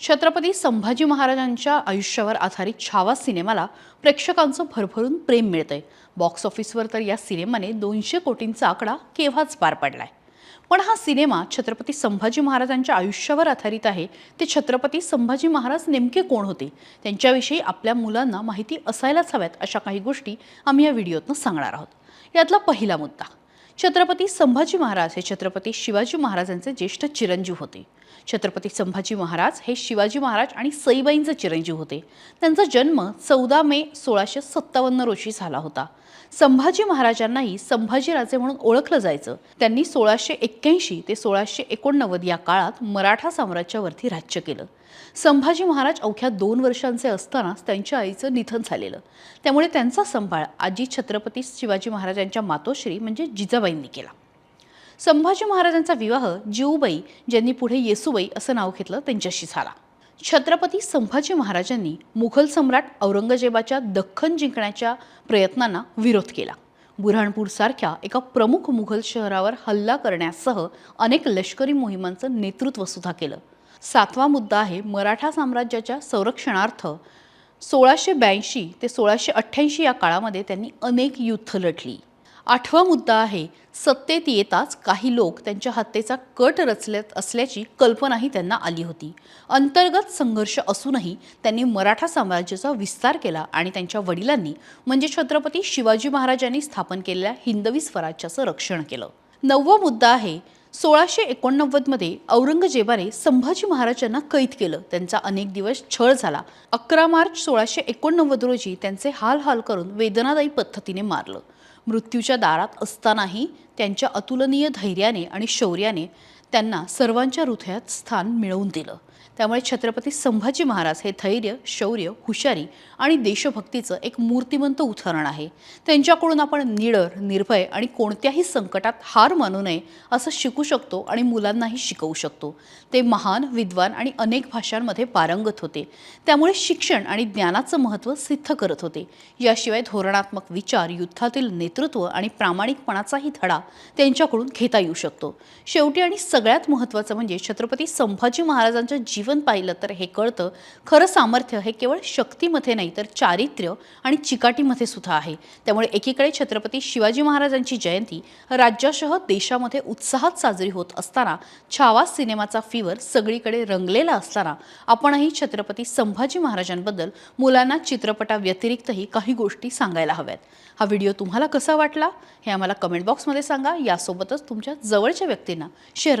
छत्रपती संभाजी महाराजांच्या आयुष्यावर आधारित छावा सिनेमाला प्रेक्षकांचं भरभरून प्रेम मिळतंय. बॉक्स ऑफिसवर तर या सिनेमाने दोनशे कोटींचा आकडा केव्हाच पार पडलाय? पण हा सिनेमा छत्रपती संभाजी महाराजांच्या आयुष्यावर आधारित आहे ते छत्रपती संभाजी महाराज नेमके कोण होते? त्यांच्याविषयी आपल्या मुलांना माहिती असायलाच हव्यात अशा काही गोष्टी आम्ही या व्हिडिओतनं सांगणार आहोत. यातला पहिला मुद्दा छत्रपती संभाजी महाराज हे छत्रपती शिवाजी महाराजांचे ज्येष्ठ चिरंजीव होते. छत्रपती संभाजी महाराज हे शिवाजी महाराज आणि सईबाईंचे चिरंजीव होते. त्यांचा जन्म चौदा मे सोळाशे सत्तावन्न रोजी झाला होता. संभाजी महाराजांनाही संभाजीराजे म्हणून ओळखलं जायचं. त्यांनी सोळाशे एक्क्याऐंशी ते सोळाशे एकोणनव्वद या काळात मराठा साम्राज्यावरती राज्य केलं. संभाजी महाराज अवघ्या दोन वर्षांचे असतानाच त्यांच्या आईचं निधन झालेलं. त्यामुळे त्यांचा सांभाळ आजी छत्रपती शिवाजी महाराजांच्या मातोश्री म्हणजे जिजाबाई जिजाबाईंनी केला. संभाजी महाराजांचा विवाह जीवबाई ज्यांनी पुढे येसुबाई असं नाव घेतलं त्यांच्याशी झाला. छत्रपती संभाजी महाराजांनी मुघल सम्राट औरंगजेबाच्या दख्खन जिंकण्याच्या प्रयत्नांना विरोध केला. बुऱ्हाणपूरसारख्या एका प्रमुख मुघल शहरावर हल्ला करण्यासह अनेक लष्करी मोहिमांचं नेतृत्व सुद्धा केलं. सातवा मुद्दा आहे मराठा साम्राज्याच्या संरक्षणार्थ सोळाशे ब्याऐंशी ते सोळाशे अठ्ठ्याऐंशी या काळामध्ये त्यांनी अनेक युद्ध लढली. आठवा मुद्दा आहे सत्तेत येताच काही लोक त्यांच्या हत्येचा कट रचल्यात असल्याची कल्पनाही त्यांना आली होती. अंतर्गत संघर्ष असूनही त्यांनी मराठा साम्राज्याचा विस्तार केला आणि त्यांच्या वडिलांनी म्हणजे छत्रपती शिवाजी महाराजांनी स्थापन केलेल्या हिंदवी स्वराज्याचं रक्षण केलं. नववा मुद्दा आहे सोळाशे एकोणनव्वदमध्ये औरंगजेबाने संभाजी महाराजांना कैद केलं. त्यांचा अनेक दिवस छळ झाला. अकरा मार्च सोळाशे एकोणनव्वद रोजी त्यांचे हाल हाल करून वेदनादायी पद्धतीने मारलं. मृत्यूच्या दारात असतानाही त्यांच्या अतुलनीय धैर्याने आणि शौर्याने त्यांना सर्वांच्या हृदयात स्थान मिळवून दिलं. त्यामुळे छत्रपती संभाजी महाराज हे धैर्य शौर्य हुशारी आणि देशभक्तीचं एक मूर्तिमंत उदाहरण आहे. त्यांच्याकडून आपण निडर निर्भय आणि कोणत्याही संकटात हार मानू नये असं शिकू शकतो आणि मुलांनाही शिकवू शकतो. ते महान विद्वान आणि अनेक भाषांमध्ये पारंगत होते. त्यामुळे शिक्षण आणि ज्ञानाचं महत्त्व सिद्ध करत होते. याशिवाय धोरणात्मक विचार युद्धातील नेतृत्व आणि प्रामाणिकपणाचाही धडा त्यांच्याकडून घेता येऊ शकतो. शेवटी आणि सगळ्यात महत्त्वाचं म्हणजे छत्रपती संभाजी महाराजांचं जीवन पाहिलं तर हे कळतं. खरं सामर्थ्य हे केवळ शक्तीमध्ये नाही तर चारित्र्य आणि चिकाटीमध्ये सुद्धा आहे. त्यामुळे एकीकडे छत्रपती शिवाजी महाराजांची जयंती राज्यासह देशामध्ये उत्साहात साजरी होत असताना छावा सिनेमाचा फीवर सगळीकडे रंगलेला असताना आपणही छत्रपती संभाजी महाराजांबद्दल मुलांना चित्रपटाव्यतिरिक्तही काही गोष्टी सांगायला हव्यात. हा व्हिडिओ तुम्हाला कसा वाटला? हे आम्हाला कमेंट बॉक्समध्ये सांगा. यासोबतच तुमच्या जवळच्या व्यक्तींना शेअर